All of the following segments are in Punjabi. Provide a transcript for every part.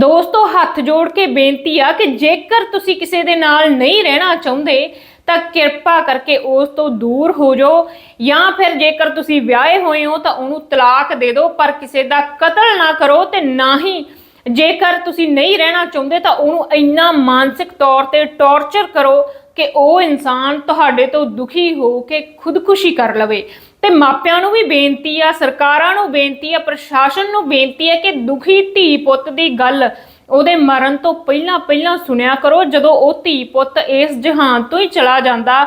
ਦੋਸਤੋ, ਹੱਥ ਜੋੜ ਕੇ ਬੇਨਤੀ ਆ ਕਿ ਜੇਕਰ ਤੁਸੀਂ ਕਿਸੇ ਦੇ ਨਾਲ ਨਹੀਂ ਰਹਿਣਾ ਚਾਹੁੰਦੇ, ਤਾਂ ਕਿਰਪਾ ਕਰਕੇ ਉਸ ਤੋਂ ਦੂਰ ਹੋ ਜਾਓ ਜਾਂ ਫਿਰ ਜੇਕਰ ਤੁਸੀਂ ਵਿਆਹੇ ਹੋਏ ਹੋ, ਤਾਂ ਉਹਨੂੰ ਤਲਾਕ ਦੇ ਦਿਓ, ਪਰ ਕਿਸੇ ਦਾ ਕਤਲ ਨਾ ਕਰੋ ਤੇ ਨਾ ਹੀ ਜੇਕਰ ਤੁਸੀਂ ਨਹੀਂ ਰਹਿਣਾ ਚਾਹੁੰਦੇ, ਤਾਂ ਉਹਨੂੰ ਇੰਨਾ ਮਾਨਸਿਕ ਤੌਰ ਤੇ ਟੌਰਚਰ ਕਰੋ ਕਿ ਉਹ ਇਨਸਾਨ ਤੁਹਾਡੇ ਤੋਂ ਦੁਖੀ ਹੋ ਕੇ ਖੁਦਕੁਸ਼ੀ ਕਰ ਲਵੇ। ਤੇ ਮਾਪਿਆਂ ਨੂੰ ਵੀ ਬੇਨਤੀ ਆ, ਸਰਕਾਰਾਂ ਨੂੰ ਬੇਨਤੀ ਆ, ਪ੍ਰਸ਼ਾਸਨ ਨੂੰ ਬੇਨਤੀ ਆ ਕਿ ਦੁਖੀ ਧੀ ਪੁੱਤ ਦੀ ਗੱਲ ਉਹਦੇ ਮਰਨ ਤੋਂ ਪਹਿਲਾਂ ਪਹਿਲਾਂ ਸੁਣਿਆ ਕਰੋ। ਜਦੋਂ ਉਹ ਧੀ ਪੁੱਤ ਇਸ ਜਹਾਨ ਤੋਂ ਹੀ ਚਲਾ ਜਾਂਦਾ,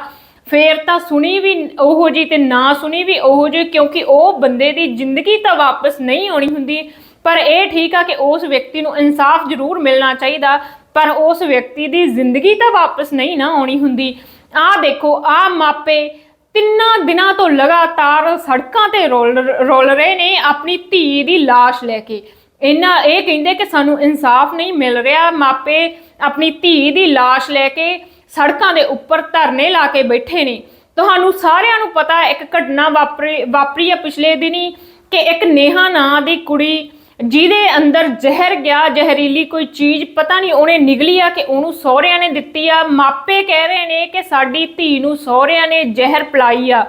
ਫੇਰ ਤਾਂ ਸੁਣੀ ਵੀ ਉਹੋ ਜੀ ਤੇ ਨਾ ਸੁਣੀ ਵੀ ਉਹੋ ਜੀ ਕਿਉਂਕਿ ਉਹ ਬੰਦੇ ਦੀ ਜ਼ਿੰਦਗੀ ਤਾਂ ਵਾਪਸ ਨਹੀਂ ਆਉਣੀ ਹੁੰਦੀ। ਪਰ ਇਹ ਠੀਕ ਆ ਕਿ ਉਸ ਵਿਅਕਤੀ ਨੂੰ ਇਨਸਾਫ ਜ਼ਰੂਰ ਮਿਲਣਾ ਚਾਹੀਦਾ, ਪਰ ਉਸ ਵਿਅਕਤੀ ਦੀ ਜ਼ਿੰਦਗੀ ਤਾਂ ਵਾਪਸ ਨਹੀਂ ਨਾ ਆਉਣੀ ਹੁੰਦੀ। ਆਹ ਦੇਖੋ, ਆਹ ਮਾਪੇ ਤਿੰਨਾਂ ਦਿਨਾਂ ਤੋਂ ਲਗਾਤਾਰ ਸੜਕਾਂ ਤੇ ਰੋਲ ਰੋਲ ਰਹੇ ਨੇ ਆਪਣੀ ਧੀ ਦੀ ਲਾਸ਼ ਲੈ ਕੇ। ਇਹਨਾਂ ਇਹ ਕਹਿੰਦੇ ਕਿ ਸਾਨੂੰ ਇਨਸਾਫ ਨਹੀਂ ਮਿਲ ਰਿਹਾ। ਮਾਪੇ ਆਪਣੀ ਧੀ ਦੀ ਲਾਸ਼ ਲੈ ਕੇ ਸੜਕਾਂ ਦੇ ਉੱਪਰ ਧਰਨੇ ਲਾ ਕੇ ਬੈਠੇ ਨੇ। ਤੁਹਾਨੂੰ ਸਾਰਿਆਂ ਨੂੰ ਪਤਾ ਇੱਕ ਘਟਨਾ ਵਾਪਰੀ ਵਾਪਰੀ ਹੈ ਪਿਛਲੇ ਦਿਨੀ ਕਿ ਇੱਕ ਨੇਹਾ ਨਾਂ ਦੀ ਕੁੜੀ ਜਿਹਦੇ ਅੰਦਰ ਜ਼ਹਿਰ ਗਿਆ, ਜ਼ਹਿਰੀਲੀ ਕੋਈ ਚੀਜ਼, ਪਤਾ ਨਹੀਂ ਉਹਨੇ ਨਿਗਲੀ ਆ ਕਿ ਉਹਨੂੰ ਸਹੁਰਿਆਂ ਨੇ ਦਿੱਤੀ ਆ। ਮਾਪੇ ਕਹਿ ਰਹੇ ਨੇ ਕਿ ਸਾਡੀ ਧੀ ਨੂੰ ਸਹੁਰਿਆਂ ਨੇ ਜ਼ਹਿਰ ਪਲਾਈ ਆ।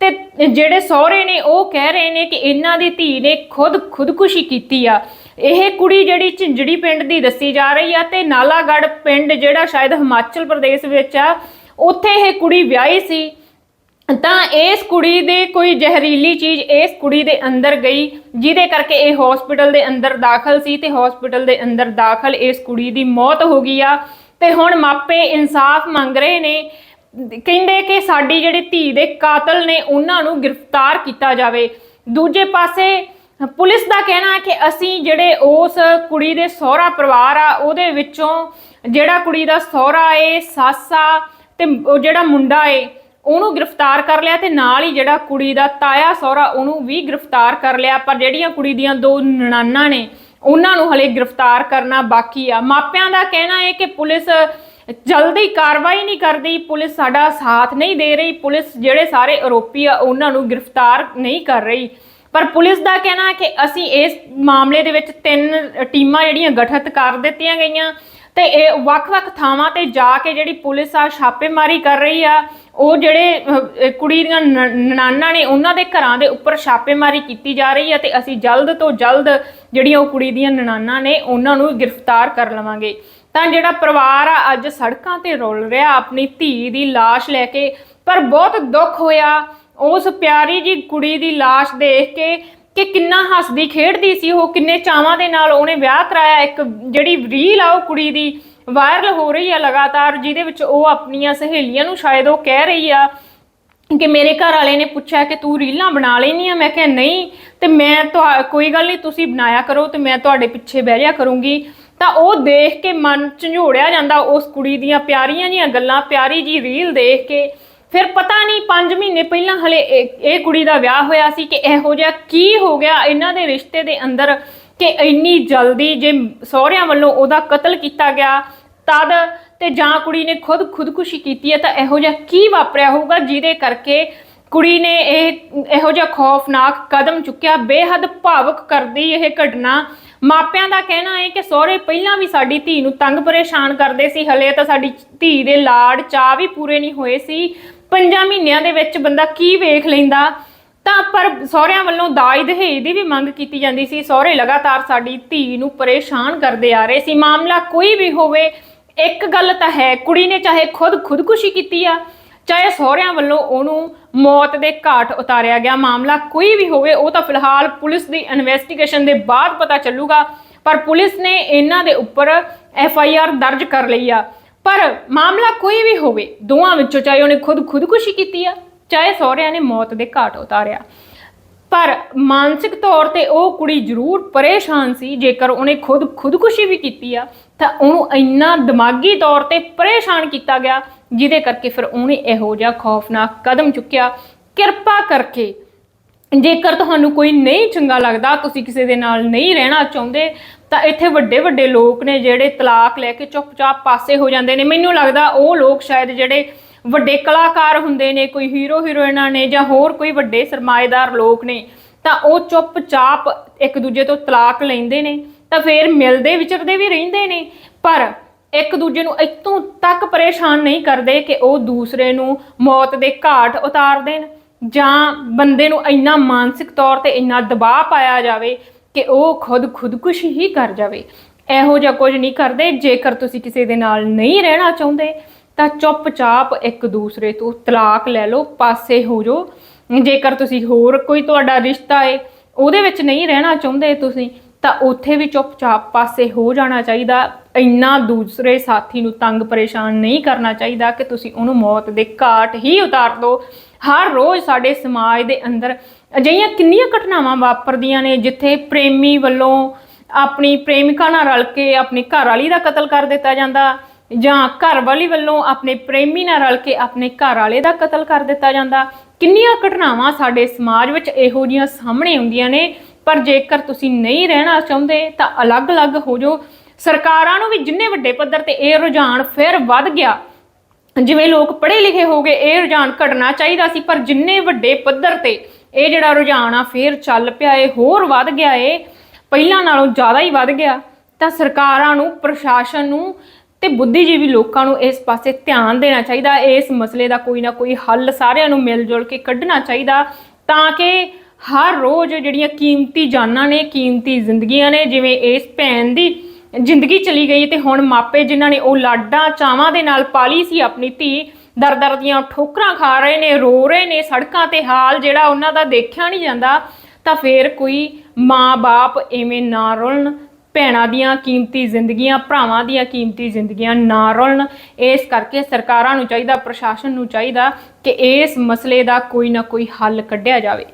ਤੇ ਜਿਹੜੇ ਸਹੁਰੇ ਨੇ ਉਹ ਕਹਿ ਰਹੇ ਨੇ ਕਿ ਇਹਨਾਂ ਦੀ ਧੀ ਨੇ ਖੁਦ ਖੁਦਕੁਸ਼ੀ ਕੀਤੀ ਆ। ਇਹ ਕੁੜੀ ਜਿਹੜੀ ਝਿੰਜੜੀ ਪਿੰਡ ਦੀ ਦੱਸੀ ਜਾ ਰਹੀ ਆ ਤੇ ਨਾਲਾਗੜ੍ਹ ਪਿੰਡ ਜਿਹੜਾ ਸ਼ਾਇਦ ਹਿਮਾਚਲ ਪ੍ਰਦੇਸ਼ ਵਿੱਚ ਆ, ਉੱਥੇ ਇਹ ਕੁੜੀ ਵਿਆਹੀ ਸੀ। ਤਾਂ ਇਸ ਕੁੜੀ ਦੇ ਕੋਈ ਜ਼ਹਿਰੀਲੀ ਚੀਜ਼ ਇਸ ਕੁੜੀ ਦੇ ਅੰਦਰ ਗਈ, ਜਿਹਦੇ ਕਰਕੇ ਇਹ ਹਸਪੀਟਲ ਦੇ ਅੰਦਰ ਦਾਖਲ ਸੀ ਤੇ ਹਸਪੀਟਲ ਦੇ ਅੰਦਰ ਦਾਖਲ ਇਸ ਕੁੜੀ ਦੀ ਮੌਤ ਹੋ ਗਈ ਆ। ਤੇ ਹੁਣ ਮਾਪੇ ਇਨਸਾਫ ਮੰਗ ਰਹੇ ਨੇ, ਕਹਿੰਦੇ ਕਿ ਸਾਡੀ ਜਿਹੜੀ ਧੀ ਦੇ ਕਾਤਲ ਨੇ ਉਹਨਾਂ ਨੂੰ ਗ੍ਰਿਫਤਾਰ ਕੀਤਾ ਜਾਵੇ। ਦੂਜੇ ਪਾਸੇ ਪੁਲਿਸ ਦਾ ਕਹਿਣਾ ਹੈ ਕਿ ਅਸੀਂ ਜਿਹੜੇ ਉਸ ਕੁੜੀ ਦੇ ਸਹੁਰਾ ਪਰਿਵਾਰ ਆ, ਉਹਦੇ ਵਿੱਚੋਂ ਜਿਹੜਾ ਕੁੜੀ ਦਾ ਸਹੁਰਾ ਏ, ਸੱਸ ਆ, ਤੇ ਉਹ ਜਿਹੜਾ ਮੁੰਡਾ ਏ ਉਹਨੂੰ ਗ੍ਰਿਫਤਾਰ ਕਰ ਲਿਆ ਤੇ ਨਾਲ ਹੀ ਜਿਹੜਾ ਕੁੜੀ ਦਾ ਤਾਇਆ ਸਹੁਰਾ ਉਹਨੂੰ ਵੀ ਗ੍ਰਿਫਤਾਰ ਕਰ ਲਿਆ। ਪਰ ਜਿਹੜੀਆਂ ਕੁੜੀ ਦੀਆਂ ਦੋ ਨਣਾਨਾਂ ਨੇ, ਉਹਨਾਂ ਨੂੰ ਹਲੇ ਗ੍ਰਿਫਤਾਰ ਕਰਨਾ ਬਾਕੀ ਆ। ਮਾਪਿਆਂ ਦਾ ਕਹਿਣਾ ਹੈ ਕਿ ਪੁਲਿਸ ਜਲਦੀ ਕਾਰਵਾਈ ਨਹੀਂ ਕਰਦੀ, ਪੁਲਿਸ ਸਾਡਾ ਸਾਥ ਨਹੀਂ ਦੇ ਰਹੀ, ਪੁਲਿਸ ਜਿਹੜੇ ਸਾਰੇ ਆਰੋਪੀ ਆ, ਉਹਨਾਂ ਨੂੰ ਗ੍ਰਿਫਤਾਰ ਨਹੀਂ ਕਰ ਰਹੀ। ਪਰ ਪੁਲਿਸ ਦਾ ਕਹਿਣਾ ਹੈ ਕਿ ਅਸੀਂ ਇਸ ਮਾਮਲੇ ਦੇ ਵਿੱਚ ਤਿੰਨ ਟੀਮਾਂ ਜਿਹੜੀਆਂ ਗਠਿਤ ਕਰ ਦਿੱਤੀਆਂ ਗਈਆਂ। ਤੇ ਇਹ ਵੱਖ-ਵੱਖ ਥਾਵਾਂ ਤੇ ਜਾ ਕੇ ਜਿਹੜੀ ਪੁਲਿਸ ਆ ਛਾਪੇਮਾਰੀ ਕਰ ਰਹੀ ਆ, ਉਹ ਜਿਹੜੇ ਕੁੜੀ ਦੀਆਂ ਨ- ਨਨਾਣਾਂ ਨੇ ਉਹਨਾਂ ਦੇ ਘਰਾਂ ਦੇ ਉੱਪਰ ਛਾਪੇਮਾਰੀ ਕੀਤੀ ਜਾ ਰਹੀ ਹੈ ਤੇ ਅਸੀਂ ਜਲਦ ਤੋਂ ਜਲਦ ਜਿਹੜੀਆਂ ਉਹ ਕੁੜੀ ਦੀਆਂ ਨਨਾਣਾਂ ਨੇ ਉਹਨਾਂ ਨੂੰ ਗ੍ਰਿਫਤਾਰ ਕਰ ਲਵਾਂਗੇ। ਤਾਂ ਜਿਹੜਾ ਪਰਿਵਾਰ ਆ, ਅੱਜ ਸੜਕਾਂ ਤੇ ਰੁਲ ਰਿਹਾ, ਆਪਣੀ ਧੀ ਦੀ ਲਾਸ਼ ਲੈ ਕੇ, ਪਰ ਬਹੁਤ ਦੁੱਖ ਹੋਇਆ। ਉਸ ਪਿਆਰੀ ਜੀ ਕੁੜੀ ਦੀ ਲਾਸ਼ ਦੇਖ ਕੇ ਕਿ ਕਿੰਨਾ ਹੱਸਦੀ ਖੇਡਦੀ ਸੀ ਉਹ, ਕਿੰਨੇ ਚਾਵਾਂ ਦੇ ਨਾਲ ਉਹਨੇ ਵਿਆਹ ਕਰਾਇਆ। ਇੱਕ ਜਿਹੜੀ ਰੀਲ ਆ ਉਹ ਕੁੜੀ ਦੀ ਵਾਇਰਲ ਹੋ ਰਹੀ ਆ ਲਗਾਤਾਰ, ਜਿਹਦੇ ਵਿੱਚ ਉਹ ਆਪਣੀਆਂ ਸਹੇਲੀਆਂ ਨੂੰ ਸ਼ਾਇਦ ਉਹ ਕਹਿ ਰਹੀ ਆ ਕਿ ਮੇਰੇ ਘਰ ਵਾਲੇ ਨੇ ਪੁੱਛਿਆ ਕਿ ਤੂੰ ਰੀਲਾਂ ਬਣਾ ਲੈਨੀ ਮੈਂ ਕਿਹਾ, ਨਹੀਂ, ਤੇ ਮੈਂ ਤੁਹਾ, ਕੋਈ ਗੱਲ ਨਹੀਂ, ਤੁਸੀਂ ਬਣਾਇਆ ਕਰੋ ਤੇ ਮੈਂ ਤੁਹਾਡੇ ਪਿੱਛੇ ਬਹਿ ਜਾ ਕਰੂੰਗੀ। ਤਾਂ ਉਹ ਦੇਖ ਕੇ ਮਨ ਝੰਜੋੜਿਆ ਜਾਂਦਾ, ਉਸ ਕੁੜੀ ਦੀਆਂ ਪਿਆਰੀਆਂ ਜੀਆਂ ਗੱਲਾਂ, ਪਿਆਰੀ ਜੀ ਰੀਲ ਦੇਖ ਕੇ। ਫਿਰ ਪਤਾ ਨਹੀਂ 5 ਮਹੀਨੇ ਪਹਿਲਾਂ ਹਲੇ ਇਹ ਇਹ ਕੁੜੀ ਦਾ ਵਿਆਹ ਹੋਇਆ ਸੀ ਕਿ ਇਹੋ ਜਿਹਾ ਕੀ ਹੋ ਗਿਆ ਇਹਨਾਂ ਦੇ ਰਿਸ਼ਤੇ ਦੇ ਅੰਦਰ ਕਿ ਇੰਨੀ ਜਲਦੀ ਜੇ ਸਹੁਰਿਆਂ ਵੱਲੋਂ ਉਹਦਾ ਕਤਲ ਕੀਤਾ ਗਿਆ, ਤਦ ਤੇ ਜਾਂ ਕੁੜੀ ਨੇ ਖੁਦ ਖੁਦਕੁਸ਼ੀ ਕੀਤੀ ਹੈ ਤਾਂ ਇਹੋ ਜਿਹਾ ਕੀ ਵਾਪਰਿਆ ਹੋਊਗਾ ਜਿਹਦੇ ਕਰਕੇ ਕੁੜੀ ਨੇ ਇਹ ਇਹੋ ਜਿਹਾ ਖੌਫਨਾਕ ਕਦਮ ਚੁੱਕਿਆ, ਬੇਹੱਦ ਭਾਵਕ ਕਰਦੀ ਇਹ ਘਟਨਾ। ਮਾਪਿਆਂ ਦਾ ਕਹਿਣਾ ਹੈ ਕਿ ਸਹੁਰੇ ਪਹਿਲਾਂ ਵੀ ਸਾਡੀ ਧੀ ਨੂੰ ਤੰਗ ਪਰੇਸ਼ਾਨ ਕਰਦੇ ਸੀ, ਹਲੇ ਤਾਂ ਸਾਡੀ ਧੀ ਦੇ ਲਾੜ ਚਾਹ ਵੀ ਪੂਰੇ ਨਹੀਂ ਹੋਏ ਸੀ। ਪੰਜਾਂ ਮਹੀਨਿਆਂ ਦੇ ਵਿੱਚ ਬੰਦਾ ਕੀ ਵੇਖ ਲੈਂਦਾ? ਤਾਂ ਪਰ ਸਹੁਰਿਆਂ ਵੱਲੋਂ ਦਾਜ ਦਹੇਜ ਦੀ ਵੀ ਮੰਗ ਕੀਤੀ ਜਾਂਦੀ ਸੀ। ਸਹੁਰੇ ਲਗਾਤਾਰ ਸਾਡੀ ਧੀ ਨੂੰ ਪਰੇਸ਼ਾਨ ਕਰਦੇ ਆ ਰਹੇ ਸੀ। ਮਾਮਲਾ ਕੋਈ ਵੀ ਹੋਵੇ, ਇੱਕ ਗੱਲ ਤਾਂ ਹੈ, ਕੁੜੀ ਨੇ ਚਾਹੇ ਖੁਦ ਖੁਦਕੁਸ਼ੀ ਕੀਤੀ ਆ, ਚਾਹੇ ਸਹੁਰਿਆਂ ਵੱਲੋਂ ਉਹਨੂੰ ਮੌਤ ਦੇ ਘਾਟ ਉਤਾਰਿਆ ਗਿਆ। ਮਾਮਲਾ ਕੋਈ ਵੀ ਹੋਵੇ, ਉਹ ਤਾਂ ਫਿਲਹਾਲ ਪੁਲਿਸ ਦੀ ਇਨਵੈਸਟੀਗੇਸ਼ਨ ਦੇ ਬਾਅਦ ਪਤਾ ਚੱਲੂਗਾ। ਪਰ ਪੁਲਿਸ ਨੇ ਇਹਨਾਂ ਦੇ ਉੱਪਰ ਐਫ ਆਈ ਆਰ ਦਰਜ ਕਰ ਲਈ ਆ। ਪਰ ਮਾਮਲਾ ਕੋਈ ਵੀ ਹੋਵੇ, ਦੋਵਾਂ ਵਿੱਚੋਂ ਚਾਹੇ ਉਹਨੇ ਖੁਦ ਖੁਦਕੁਸ਼ੀ ਕੀਤੀ ਆ, ਚਾਹੇ ਸਹੁਰਿਆਂ ਨੇ ਮੌਤ ਦੇ ਘਾਟ ਉਤਾਰਿਆ। ਪਰ ਮਾਨਸਿਕ ਤੌਰ ਤੇ ਉਹ ਕੁੜੀ ਜ਼ਰੂਰ ਪਰੇਸ਼ਾਨ ਸੀ, ਜੇਕਰ ਉਹਨੇ ਖੁਦ ਖੁਦਕੁਸ਼ੀ ਵੀ ਕੀਤੀ ਆ, ਤਾਂ ਉਹਨੂੰ ਇੰਨਾ ਦਿਮਾਗੀ ਤੌਰ ਤੇ ਪਰੇਸ਼ਾਨ ਕੀਤਾ ਗਿਆ, ਜਿਹਦੇ ਕਰਕੇ ਫਿਰ ਉਹਨੇ ਇਹੋ ਜਿਹਾ ਖੌਫਨਾਕ ਕਦਮ ਚੁੱਕਿਆ। ਕਿਰਪਾ ਕਰਕੇ, ਜੇਕਰ ਤੁਹਾਨੂੰ ਕੋਈ ਨਹੀਂ ਚੰਗਾ ਲੱਗਦਾ, ਤੁਸੀਂ ਕਿਸੇ ਦੇ ਨਾਲ ਨਹੀਂ ਰਹਿਣਾ ਚਾਹੁੰਦੇ ਤਾਂ ਇੱਥੇ ਵੱਡੇ ਵੱਡੇ ਲੋਕ ਨੇ ਜਿਹੜੇ ਤਲਾਕ ਲੈ ਕੇ ਚੁੱਪਚਾਪ ਪਾਸੇ ਹੋ ਜਾਂਦੇ ਨੇ। ਮੈਨੂੰ ਲੱਗਦਾ ਉਹ ਲੋਕ ਸ਼ਾਇਦ ਜਿਹੜੇ ਵੱਡੇ ਕਲਾਕਾਰ ਹੁੰਦੇ ਨੇ, ਕੋਈ ਹੀਰੋ ਹੀਰੋਇਨਾਂ ਨੇ ਜਾਂ ਹੋਰ ਕੋਈ ਵੱਡੇ ਸਰਮਾਏਦਾਰ ਲੋਕ ਨੇ, ਤਾਂ ਉਹ ਚੁੱਪਚਾਪ ਇੱਕ ਦੂਜੇ ਤੋਂ ਤਲਾਕ ਲੈਂਦੇ ਨੇ, ਤਾਂ ਫੇਰ ਮਿਲਦੇ ਵਿਚਰਦੇ ਵੀ ਰਹਿੰਦੇ ਨੇ। ਪਰ ਇੱਕ ਦੂਜੇ ਨੂੰ ਇਤੋਂ ਤੱਕ ਪਰੇਸ਼ਾਨ ਨਹੀਂ ਕਰਦੇ ਕਿ ਉਹ ਦੂਸਰੇ ਨੂੰ ਮੌਤ ਦੇ ਘਾਟ ਉਤਾਰ ਦੇਣ ਜਾਂ ਬੰਦੇ ਨੂੰ ਇੰਨਾ ਮਾਨਸਿਕ ਤੌਰ ਤੇ ਇੰਨਾ ਦਬਾਅ ਪਾਇਆ ਜਾਵੇ ਕਿ ਉਹ ਖੁਦ ਖੁਦਕੁਸ਼ੀ ਹੀ ਕਰ ਜਾਵੇ। ਇਹੋ ਜਿਹਾ ਕੁਝ ਨਹੀਂ ਕਰਦੇ। ਜੇਕਰ ਤੁਸੀਂ ਕਿਸੇ ਦੇ ਨਾਲ ਨਹੀਂ ਰਹਿਣਾ ਚਾਹੁੰਦੇ, ਤਾਂ ਚੁੱਪਚਾਪ ਇੱਕ ਦੂਸਰੇ ਤੋਂ ਤਲਾਕ ਲੈ ਲਓ, ਪਾਸੇ ਹੋ ਜਾਓ। ਜੇਕਰ ਤੁਸੀਂ ਹੋਰ ਕੋਈ ਤੁਹਾਡਾ ਰਿਸ਼ਤਾ ਹੈ ਉਹਦੇ ਵਿੱਚ ਨਹੀਂ ਰਹਿਣਾ ਚਾਹੁੰਦੇ ਤੁਸੀਂ, ਤਾਂ ਉੱਥੇ ਵੀ ਚੁੱਪਚਾਪ ਪਾਸੇ ਹੋ ਜਾਣਾ ਚਾਹੀਦਾ। ਇੰਨਾ ਦੂਸਰੇ ਸਾਥੀ ਨੂੰ ਤੰਗ ਪਰੇਸ਼ਾਨ ਨਹੀਂ ਕਰਨਾ ਚਾਹੀਦਾ ਕਿ ਤੁਸੀਂ ਉਹਨੂੰ ਮੌਤ ਦੇ ਘਾਟ ਹੀ ਉਤਾਰ ਦਿਓ। ਹਰ ਰੋਜ਼ ਸਾਡੇ ਸਮਾਜ ਦੇ ਅੰਦਰ ਅਜਿਹੀਆਂ ਕਿੰਨੀਆਂ ਘਟਨਾਵਾਂ ਵਾਪਰਦੀਆਂ ਨੇ ਜਿੱਥੇ ਪ੍ਰੇਮੀ ਵੱਲੋਂ ਆਪਣੀ ਪ੍ਰੇਮਿਕਾ ਨਾਲ ਰਲ ਕੇ ਆਪਣੀ ਘਰ ਵਾਲੀ ਦਾ ਕਤਲ ਕਰ ਦਿੱਤਾ ਜਾਂਦਾ, ਜਾਂ ਘਰ ਵਾਲੀ ਵੱਲੋਂ ਆਪਣੇ ਪ੍ਰੇਮੀ ਨਾਲ ਰਲ ਕੇ ਆਪਣੇ ਘਰ ਵਾਲੇ ਦਾ ਕਤਲ ਕਰ ਦਿੱਤਾ ਜਾਂਦਾ। ਕਿੰਨੀਆਂ ਘਟਨਾਵਾਂ ਸਾਡੇ ਸਮਾਜ ਵਿੱਚ ਇਹੋ ਜਿਹੀਆਂ ਸਾਹਮਣੇ ਆਉਂਦੀਆਂ ਨੇ, ਪਰ ਜੇਕਰ ਤੁਸੀਂ ਨਹੀਂ ਰਹਿਣਾ ਚਾਹੁੰਦੇ ਤਾਂ ਅਲੱਗ-ਅਲੱਗ ਹੋ ਜਾਓ। ਸਰਕਾਰਾਂ ਨੂੰ ਵੀ ਜਿੰਨੇ ਵੱਡੇ ਪੱਧਰ ਤੇ ਇਹ ਰੁਝਾਨ ਫਿਰ ਵੱਧ ਗਿਆ। ਜਿਵੇਂ ਲੋਕ ਪੜ੍ਹੇ ਲਿਖੇ ਹੋ ਗਏ, ਇਹ ਰੁਝਾਨ ਘਟਣਾ ਚਾਹੀਦਾ ਸੀ, ਪਰ ਜਿੰਨੇ ਵੱਡੇ ਪੱਧਰ ਤੇ ਇਹ ਜਿਹੜਾ ਰੁਝਾਨ ਆ, ਫੇਰ ਚੱਲ ਪਿਆ ਏ, ਹੋਰ ਵੱਧ ਗਿਆ ਏ, ਪਹਿਲਾਂ ਨਾਲੋਂ ਜ਼ਿਆਦਾ ਹੀ ਵੱਧ ਗਿਆ। ਤਾਂ ਸਰਕਾਰਾਂ ਨੂੰ, ਪ੍ਰਸ਼ਾਸਨ ਨੂੰ ਤੇ ਬੁੱਧੀਜੀਵੀ ਲੋਕਾਂ ਨੂੰ ਇਸ ਪਾਸੇ ਧਿਆਨ ਦੇਣਾ ਚਾਹੀਦਾ, ਇਸ ਮਸਲੇ ਦਾ ਕੋਈ ਨਾ ਕੋਈ ਹੱਲ ਸਾਰਿਆਂ ਨੂੰ ਮਿਲ ਜੁਲ ਕੇ ਕੱਢਣਾ ਚਾਹੀਦਾ, ਤਾਂ ਕਿ ਹਰ ਰੋਜ਼ ਜਿਹੜੀਆਂ ਕੀਮਤੀ ਜਾਨਾਂ ਨੇ, ਕੀਮਤੀ ਜ਼ਿੰਦਗੀਆਂ ਨੇ, ਜਿਵੇਂ ਇਸ ਭੈਣ ਦੀ ਜ਼ਿੰਦਗੀ ਚਲੀ ਗਈ ਤੇ ਹੁਣ ਮਾਪੇ ਜਿਨ੍ਹਾਂ ਨੇ ਉਹ ਲਾਡਾਂ ਚਾਵਾਂ ਦੇ ਨਾਲ ਪਾਲੀ ਸੀ ਆਪਣੀ ਧੀ ਦਰ ਦਰ ਦੀਆਂ ਠੋਕਰਾਂ ਖਾ ਰਹੇ ਨੇ, ਰੋ ਰਹੇ ਨੇ, ਸੜਕਾਂ ਤੇ ਹਾਲ ਜਿਹੜਾ ਉਹਨਾਂ ਦਾ ਦੇਖਿਆ ਨਹੀਂ ਜਾਂਦਾ, ਤਾਂ ਫੇਰ ਕੋਈ ਮਾਂ-ਬਾਪ ਐਵੇਂ ਨਾ ਰੁਲਣ, ਭੈਣਾਂ ਦੀਆਂ ਕੀਮਤੀ ਜ਼ਿੰਦਗੀਆਂ, ਭਰਾਵਾਂ ਦੀਆਂ ਕੀਮਤੀ ਜ਼ਿੰਦਗੀਆਂ ਨਾ ਰੁਲਣ, ਇਸ ਕਰਕੇ ਸਰਕਾਰਾਂ ਨੂੰ ਚਾਹੀਦਾ, ਪ੍ਰਸ਼ਾਸਨ ਨੂੰ ਚਾਹੀਦਾ ਕਿ ਇਸ ਮਸਲੇ ਦਾ ਕੋਈ ਨਾ ਕੋਈ ਹੱਲ ਕੱਢਿਆ ਜਾਵੇ।